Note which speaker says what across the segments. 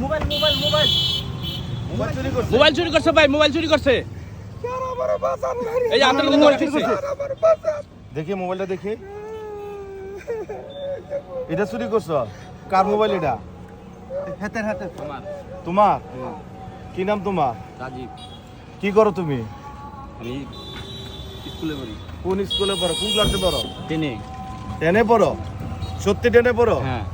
Speaker 1: Mobile mobile mobile
Speaker 2: mobile. চুরি করছে?
Speaker 3: Mobile চুরি করছে ভাই মোবাইল চুরি করছে। এই যে আপনার মোবাইল চুরি করছে
Speaker 2: দেখি মোবাইলটা দেখি। এটা চুরি করছ? কার মোবাইল এটা?
Speaker 1: হাতের হাতে
Speaker 2: তোমার। কি নাম তোমার?
Speaker 3: রাজীব।
Speaker 2: কি করো তুমি?
Speaker 3: আমি স্কুলে পড়ি।
Speaker 2: কোন স্কুলে পড়ো? কোন ক্লাসে পড়ো?
Speaker 3: টেনে।
Speaker 2: টেনে পড়ো? সত্যি টেনে পড়ো?
Speaker 3: হ্যাঁ।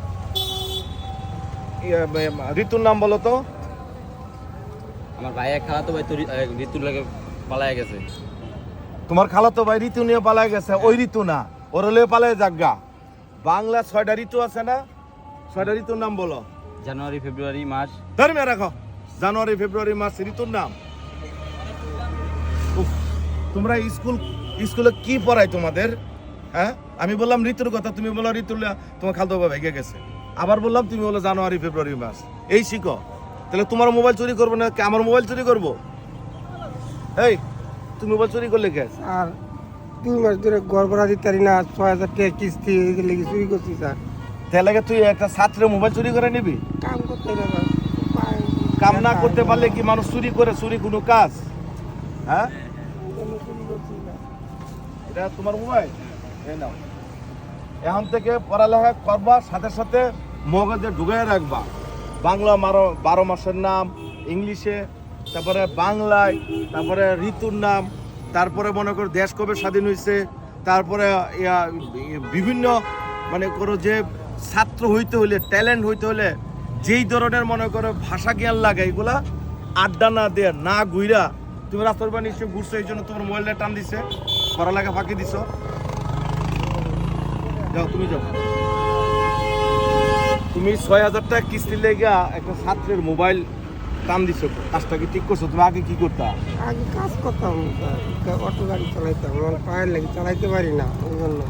Speaker 2: ঋতুর নাম বলো তো।
Speaker 3: আমার ভাই খালাতো ভাই তো ঋতুর লাগে পালায় গেছে।
Speaker 2: তোমার খালাতো ভাই ঋতু নিয়ে পালায় গেছে ওই ঋতু না ওর হলে পালায় যাগা বাংলা ছয়টা ঋতু আছে না? ছয়টা ঋতুর নাম বলো।
Speaker 3: জানুয়ারি ফেব্রুয়ারি মার্চ।
Speaker 2: ধর্মে রাখো। জানুয়ারি ফেব্রুয়ারি মার্চ ঋতুর নাম। তোমরা স্কুল স্কুলে কি পড়ায় তোমাদের? হ্যাঁ? আমি বললাম ঋতুর কথা তুমি বলো ঋতুর তোমার খালতো ভেঙে গেছে। আবার বললাম তুমি বলো জানুয়ারি ফেব্রুয়ারি মাস এই শিখো। তাহলে তোমার মোবাইল চুরি করব না আমার মোবাইল চুরি করব? এই তুমি মোবাইল চুরি করলে কে?
Speaker 1: আর দুই মাস ধরে ভাড়া দিতে পারি না ছয় হাজার টাকা কিস্তি এগুলো চুরি করছি স্যার।
Speaker 2: তাহলে তুই একটা ছাত্রের মোবাইল চুরি করে নিবি?
Speaker 1: কাম করতে
Speaker 2: কাম না করতে পারলে কি মানুষ চুরি করে? চুরি কোনো কাজ? হ্যাঁ? এটা তোমার মোবাইল? এই নাও। এখন থেকে পড়ালেখা করবা সাথে সাথে মগজে ঢুকে রাখবা। বাংলা মারো, বারো মাসের নাম, ইংলিশে, তারপরে বাংলায়, তারপরে ঋতুর নাম, তারপরে মনে করো দেশ কবে স্বাধীন হয়েছে তারপরে বিভিন্ন মানে করো যে ছাত্র হইতে হলে ট্যালেন্ট হইতে হলে যেই ধরনের মনে করো ভাষা জ্ঞান লাগে, এগুলা আড্ডা না দিয়ে, না ঘুইরা, তুমি রাস্তার বা নিশ্চয়ই ঘুরছো এই জন্য তোমার মোবাইলটা টান দিছে, পড়ালেখা ফাঁকি দিছ। যাও, তুমি যাও। তুমি ছয় হাজার টাকা কিস্তি লেগা একটা ছাত্রের মোবাইল কাম দিছো। কাজটা কি ঠিক করছ? তুমি আগে কি করতা?
Speaker 1: আগে কাজ করতাম অটো গাড়ি চালাইতাম আমার পায়ের লাগে চালাইতে পারি না ওই জন্য।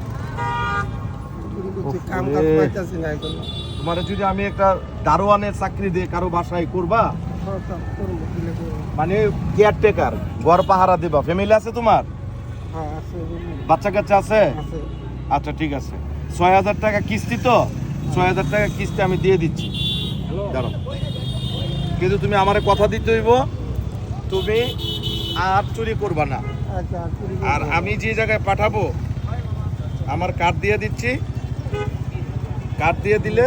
Speaker 1: কাম কাজ। পাইতেছি না এখন
Speaker 2: তোমার যদি আমি একটা দারোয়ানের চাকরি দিয়ে কারও বাসায় করবা
Speaker 1: করব
Speaker 2: মানে কেয়ারটেকার ঘর পাহারা দিবা। ফ্যামিলি আছে তোমার?
Speaker 1: হ্যাঁ
Speaker 2: বাচ্চা কাচ্চা আছে?
Speaker 1: আছে।
Speaker 2: আচ্ছা ঠিক আছে। ছয় হাজার টাকা কিস্তি তো? ছয় হাজার টাকা কিস্তি আমি দিয়ে দিচ্ছি। দাঁড়াও। কিন্তু তুমি আমার কথা দিতে হইব তুমি আর চুরি করবা না।
Speaker 1: আচ্ছা আর।
Speaker 2: আমি যে জায়গায় পাঠাবো আমার কার্ড দিয়ে দিচ্ছি। কার্ড দিয়ে দিলে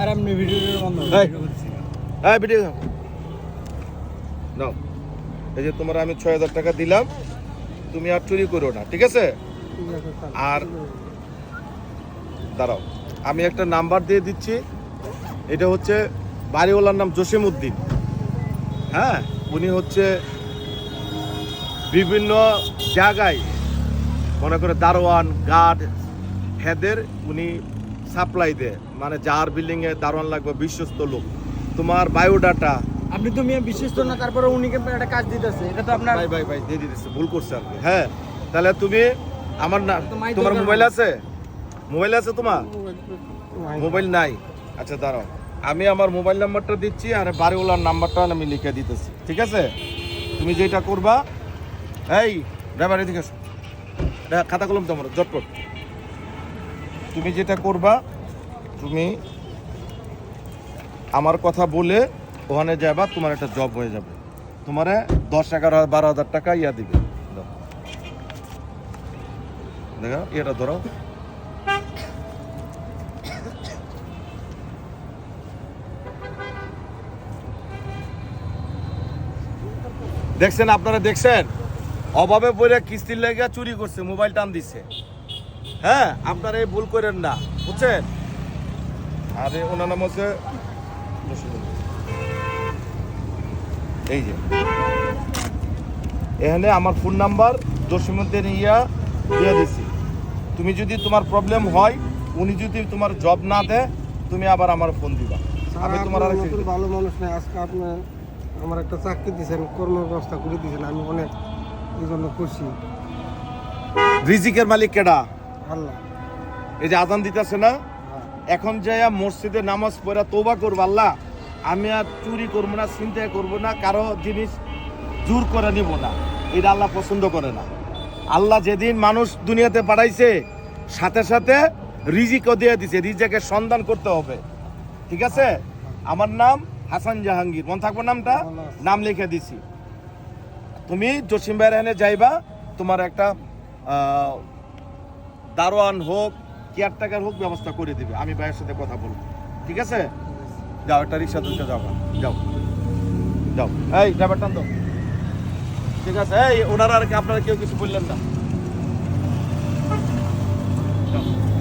Speaker 1: আর আপনি ভিডিও বন্ধ
Speaker 2: এই, হ্যাঁ ভিডিও নাও এই যে তোমার আমি ছয় হাজার টাকা দিলাম। তুমি আর চুরি করো না, ঠিক আছে? আর- দাঁড়াও, আমি একটা নাম্বার দিয়ে দিচ্ছি। এটা হচ্ছে বাড়িওয়ালার নাম জসিম উদ্দিন হ্যাঁ উনি হচ্ছে বিভিন্ন জায়গায়, মনে করে দারোয়ান, গার্ড, হেদের উনি সাপ্লাই দেয়। মানে যার বিল্ডিংয়ে দারোয়ান লাগবে, বিশ্বস্ত লোক। তোমার বায়োডাটা
Speaker 1: আপনি তো মেয়ে বিশিষ্ট না তারপরে উনিকে একটা কাজ দিতেছে। এটা তো আপনার
Speaker 2: ভাই ভাই ভাই দিয়ে দিতেছে ভুল করছে কি হ্যাঁ তাহলে তুমি আমার না তোমার মোবাইল আছে? মোবাইল আছে তোমার? মোবাইল নাই। আচ্ছা দাঁড়াও। আমি আমার মোবাইল নাম্বারটা দিচ্ছি আর বাড়িওয়ালার নাম্বারটা আমি লিখে দিতেছি ঠিক আছে? তুমি যেটা করবা এই ড্রাইভার এদিকে। ডা- খাতা কলম তোমার জটপট তুমি যেটা করবা তুমি আমার কথা বলে ওখানে যাবা তোমার একটা জব হয়ে যাবে। তোমারে দশ এগারো, বারো হাজার টাকা ইয়া দিবে। দেখো এটা ধরো। দেখছেন, আপনারা দেখছেন? অভাবে পড়ে কিস্তির লেগে চুরি করছে, মোবাইল টান দিছে। হ্যাঁ আপনারা এই ভুল করেন না, বুঝছেন? আরে, ওনার নাম হচ্ছে এই যে। এখানে আমার ফোন নাম্বার জসীমুদ্দিন ইয়া দিয়ে দিছি। তুমি যদি তোমার প্রবলেম হয় উনি যদি তোমার জব না দেয় তুমি আবার আমার ফোন দিবা। আমি তোমার আর
Speaker 1: ভালো মানুষ নাই আজকে আপনি আমার একটা চাকরি দিয়েছেন কর্ম ব্যবস্থা করে দিয়েছেন আমি অনেক এই জন্য খুশি।
Speaker 2: রিজিকের মালিক কেডা?
Speaker 1: আল্লাহ।
Speaker 2: এই যে আজান দিতেছে না
Speaker 1: হ্যাঁ।
Speaker 2: এখন যাইয়া মসজিদে নামাজ পড়া তোবা করব আল্লাহ। আমি আর চুরি করব না চিন্তা করব না, কারও জিনিস জোর করে নিব না। এটা আল্লাহ পছন্দ করে না। আল্লাহ যেদিন মানুষ দুনিয়াতে পাঠাইছে, সাথে সাথে রিজিকও দিয়ে দিছে। রিজিকের সন্ধান করতে হবে। ঠিক আছে? আমার নাম হাসান জাহাঙ্গীর। মন থাকব নামটা? নাম লিখে দিছি। তুমি জসিম ভাইয়ের এনে যাইবা, তোমার একটা দারোয়ান হোক, কেয়ারটেকার হোক, ব্যবস্থা করে দিবে। আমি ভাইয়ের সাথে কথা বলব। ঠিক আছে? যাও, একটা রিক্সা দুটো যাও যাও। যাও। এই ড্রাইভার টান দাও। ঠিক আছে, এই, ওনারা আর কি আপনারা কেউ কিছু বললেন না। যাও।